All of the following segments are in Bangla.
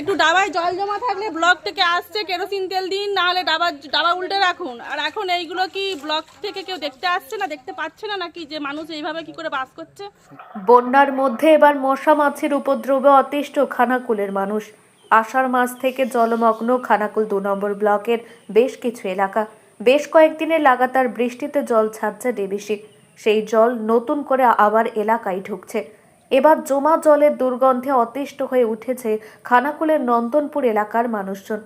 একটু ডাবায় জল জমা থাকলে ব্লক থেকে আসছে কেরোসিন তেল দিন, না হলে ডাবা ডাবা উল্টে রাখুন। আর এখন এইগুলো কি ব্লক থেকে কেউ দেখতে আসছে না, দেখতে পাচ্ছে না নাকি যে মানুষ এইভাবে কি করে বাস করছে? বন্যার মধ্যে এবার মশা মাছির উপদ্রবে অতিষ্ঠ খানাকুলের মানুষ। আষাঢ় মাস থেকে জলমগ্ন খানাকুল দু নম্বর ব্লকের বেশ কিছু এলাকা। বেশ কয়েকদিনের লাগাতার বৃষ্টিতে জল ছাড়ছে ডিবিসি সেই জল নতুন করে আবার এলাকায় ঢুকছে। এবার জমা জলের দুর্গন্ধে অতিষ্ঠ হয়ে উঠেছে খানাকুলের নন্দনপুর এলাকার মানুষজন।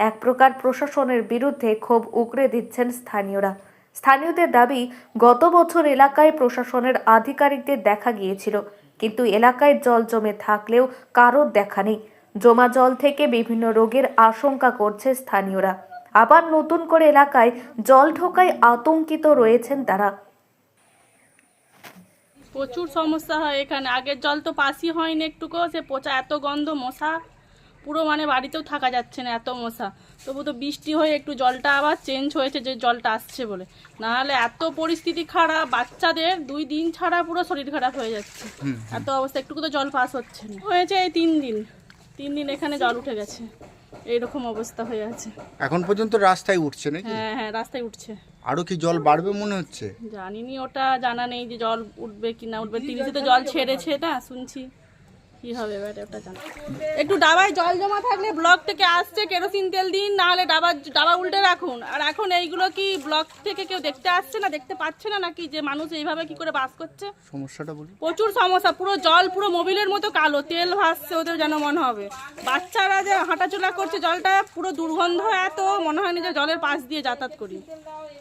এক প্রকার প্রশাসনের বিরুদ্ধে ক্ষোভ উগরে দিচ্ছেন স্থানীয়রা। স্থানীয়দের দাবি, গত বছর এলাকায় প্রশাসনের আধিকারিকদের দেখা গিয়েছিল, কিন্তু এলাকায় জল জমে থাকলেও কারোর দেখা নেই। জমা জল থেকে বিভিন্ন রোগের আশঙ্কা করছে স্থানীয়রা। আবার নতুন করে এলাকায় জল ঢোকায় আতঙ্কিত রয়েছেন তারা। প্রচুর সমস্যা হয় এখানে। আগের জল তো পাসই হয়নি একটুকু সে পচা এত গন্ধ মশা। পুরো মানে বাড়িতেও থাকা যাচ্ছে না এত মশা। তবু তো বৃষ্টি হয়ে একটু জলটা আবার চেঞ্জ হয়েছে যে জলটা আসছে বলে। নাহলে এত পরিস্থিতি খারাপ বাচ্চাদের দুই দিন ছাড়া পুরো শরীর খারাপ হয়ে যাচ্ছে। এত অবস্থা একটুকু তো জল পাস হচ্ছে না। হয়েছে এই তিন দিন। তিন দিন এখানে জল উঠে গেছে। এইরকম অবস্থা হয়ে আছে। এখন পর্যন্ত রাস্তায় উঠছে নাকি? হ্যাঁ হ্যাঁ রাস্তায় উঠছে। আরও কি জল বাড়বে মনে হচ্ছে? জানিনি ওটা জানা নেই যে জল উঠবে কি না উঠবে। তিরিশে তো জল ছেড়েছে না শুনছি। কি হবে এবারে ওটা জানা একটু ডাবায় জল জমা থাকলে ব্লক থেকে আসছে কেরোসিন তেল দিন না হলে ডাবা ডাবা উল্টে রাখুন। আর এখন এইগুলো কি ব্লক থেকে কেউ দেখতে আসছে না দেখতে পাচ্ছে না নাকি যে মানুষ এইভাবে কি করে বাস করছে? সমস্যাটা বলি প্রচুর সমস্যা পুরো জল পুরো মোবিলের মতো কালো তেল ভাসছে ওদের যেন মনে হবে। বাচ্চারা যে হাঁটাচলা করছে জলটা পুরো দুর্গন্ধ এত মনে হয় না যে জলের পাশ দিয়ে যাতায়াত করি।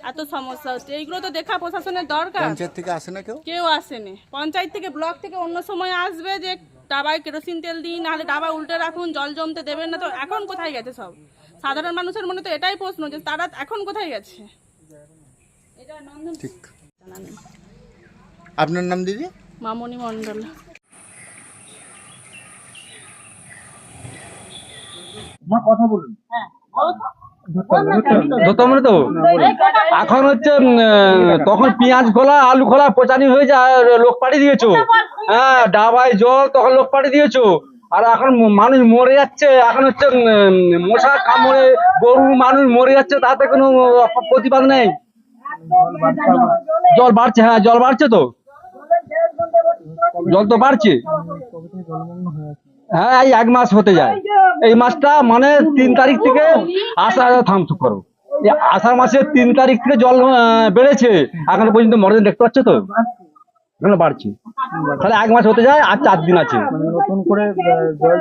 এত সমস্যা হচ্ছে। এইগুলো তো দেখা প্রশাসনের দরকার। পঞ্চায়েত থেকে আসে না কেউ? কেউ আসেনি। পঞ্চায়েত থেকে ব্লক থেকে অন্য সময় আসবে যে ডাবায় কেরোসিন তেল দিন নাহলে ডাবা উল্টে রাখুন জল জমতে দেবেন না তো এখন কোথায় গেছে সব? সাধারণ মানুষের মনে তো এটাই প্রশ্ন যে তারা এখন কোথায় গেছে? ঠিক। আপনার নাম দিদি? মামনি মন্ডল এখন হচ্ছে তখন পেঁয়াজ খোলা, আলু খোলা, পচানি হয়ে যায় লোক পাঠিয়ে দিয়েছ। হ্যাঁ ডাবায় জল, তখন লোক পাঠিয়ে দিয়েছ। আর এখন মানুষ মরে যাচ্ছে, এখন হচ্ছে মশা, কামড়ে গরু মানুষ মরে যাচ্ছে, তাতে কোনো প্রতিবাদ নেই। জল বাড়ছে হ্যাঁ জল বাড়ছে তো। জল তো বাড়ছে। হ্যাঁ এই এক মাস হতে যায়। এই মাসটা মানে তিন তারিখ থেকে আষাঢ় থাম করো আষাঢ় মাসের তিন তারিখ থেকে জল বেড়েছে। এখনও পর্যন্ত মরে দেখতে পাচ্ছ তো? এখনও বাড়ছে। তাহলে এক মাস হতে যায়, আর চার দিন আছে। নতুন করে জল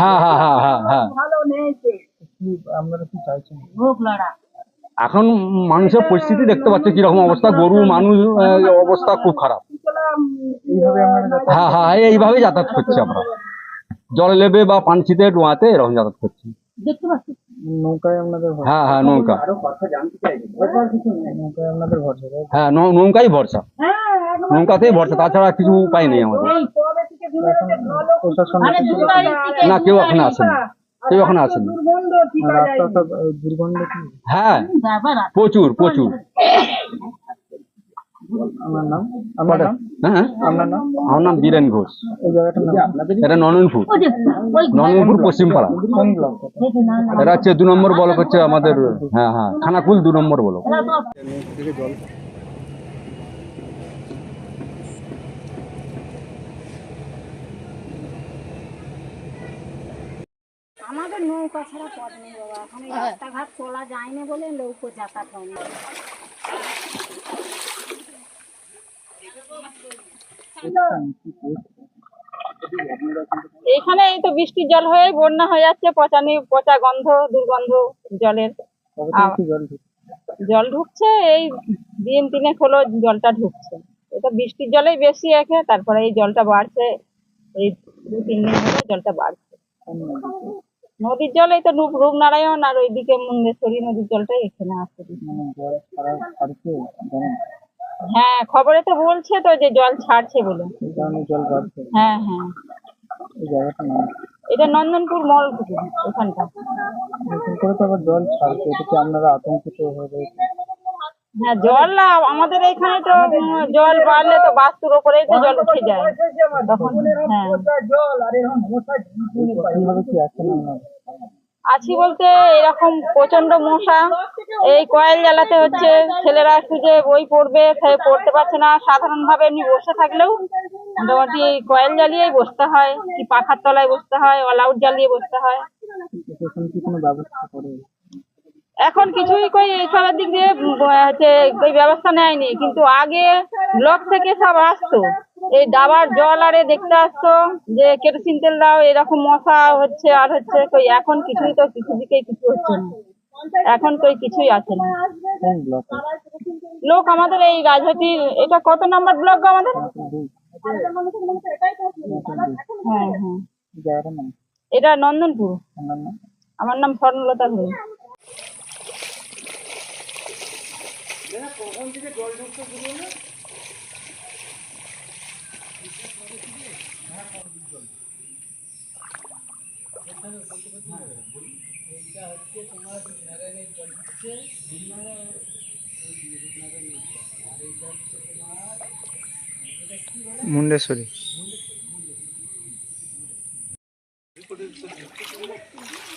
হ্যাঁ হ্যাঁ হ্যাঁ হ্যাঁ হ্যাঁ। এখন মানুষের পরিস্থিতি দেখতে পাচ্ছ, কীরকম অবস্থা। গরু, মানুষ অবস্থা খুব খারাপ। হ্যাঁ হ্যাঁ এইভাবেই যাতায়াত করছি আমরা। জলে লেবে বা পানছিতে ডোয়াতে এরকম যাতায়াত করছি। নৌকায় আপনাদের হ্যাঁ হ্যাঁ নৌকা। নৌকায় আপনাদের ভরসা হ্যাঁ নৌ- নৌকাই ভরসা। নৌকাতেই ভরসা তাছাড়া কিছু উপায় নেই আমাদের। না কেউ এখনও আসেনি। কেউ এখনও আসেনি। হ্যাঁ প্রচুর। প্রচুর। আমার নাম? আপনার নাম? হ্যাঁ আপনার নাম? আমার নাম বীরেন ঘোষ। এই জায়গাটার নাম? এটা নননপুর নননপুর পশ্চিমপাড়া। কোন ব্লক? এটা হচ্ছে দু নম্বর বলক হচ্ছে আমাদের হ্যাঁ হ্যাঁ খানাকুল দু নম্বর বলক। আমাদের নৌকা ছাড়া পথ নেই বাবা। এখন রাস্তাঘাট চলা যায়নি বলে নৌকো যাতায়াত হয় এখানে এই তো বৃষ্টির জল হয়ে বন্যা হয়ে যাচ্ছে পচানি পচা গন্ধ দুর্গন্ধ জলের। জল ঢুকছে? এই দিন তিনেক হলো জলটা ঢুকছে। এটা বৃষ্টির জলেই বেশি একে তারপরে এই জলটা বাড়ছে। এই দু তিন দিন হলো জলটা বাড়ছে। নদীর জল এই তো রূপ রূপনারায়ণ আর ওইদিকে মুন্ডেশ্বরী নদীর জলটাই এখানে আসছে হ্যাঁ খবরে তো বলছে তো যে জল ছাড়ছে বলে। জল বাড়ছে। হ্যাঁ হ্যাঁ। এই এটা নন্দনপুর মল এখানটা নতুন করে তো আবার জল ছাড়ছে। এটা কি আপনারা আতঙ্কিত হয়ে রয়েছে হ্যাঁ জল না আমাদের এখানে তো জল বাড়লে তো বাস্তুর ওপরেই তো জল উঠে যায়। তখন হ্যাঁ। কীভাবে কি আছেন আছি বলতে এরকম প্রচণ্ড মশা। এই কয়েল জ্বালাতে হচ্ছে। ছেলেরা শুধু বই পড়বে সে পড়তে পারছে না। সাধারণ ভাবে এমনি বসে থাকলেও মোটামুটি কয়েল জ্বালিয়েই বসতে হয় কি পাখার তলায় বসতে হয় অল আউট জ্বালিয়ে বসতে হয়। এখন কিছুই কই এইসবের দিক দিয়ে হচ্ছে ওই ব্যবস্থা নেয়নি। কিন্তু আগে ব্লক থেকে সব আসতো। এই ডাবার জল আরে দেখতে আসতো যে কেরোসিন তেল দাও এরকম মশা হচ্ছে আর হচ্ছে কই এখন কিছুই তো কিছু দিকেই কিছু হচ্ছে না। এখন কই কিছুই আছে না। লোক আমাদের এই রাজহাটির এটা কত নাম্বার ব্লক আমাদের? হ্যাঁ হ্যাঁ। আমার নাম? এটা আমার নাম স্বর্ণলতা ঘোষ মুন্ডেশ্বরী।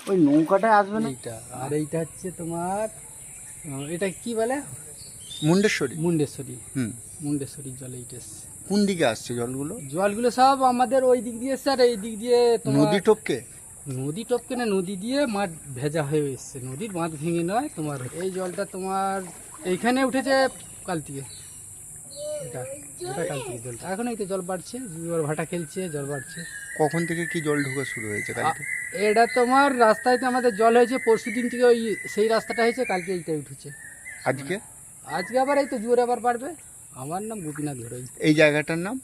ওই নৌকাটা আসবে না? এইটা আর এইটা হচ্ছে তোমার এটা কি বলে? মুন্ডেশ্বরী। মুন্ডেশ্বরী। হুম। মুন্ডেশ্বরীর জল এইটা এসছে। কোন দিকে আসছে জলগুলো? জলগুলো সব আমাদের ওই দিক দিয়ে এসছে আর এই দিক দিয়ে নদী টপকে? নদী টপকে না নদী দিয়ে মাঠ ভেজা হয়ে এসছে। নদীর বাঁধ ভেঙে নয় তোমার এই জলটা তোমার এইখানে উঠেছে কাল থেকে এটা এটা কাল থেকে জলটা। এখন এই তো জল বাড়ছে জল ভাটা খেলছে জল বাড়ছে। কখন থেকে কি জল ঢোকা শুরু হয়েছে কালকে? এটা তোমার রাস্তায় তো আমাদের জল হয়েছে পরশু দিন থেকে ওই সেই রাস্তাটা হয়েছে কালকে এইটা উঠেছে। আজকে? আজকে আবার এই তো জোরে আবার বাড়বে। আমার নাম গোপীনাথ ঘরোই এই জায়গাটার নাম?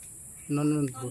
নন্দনপুর।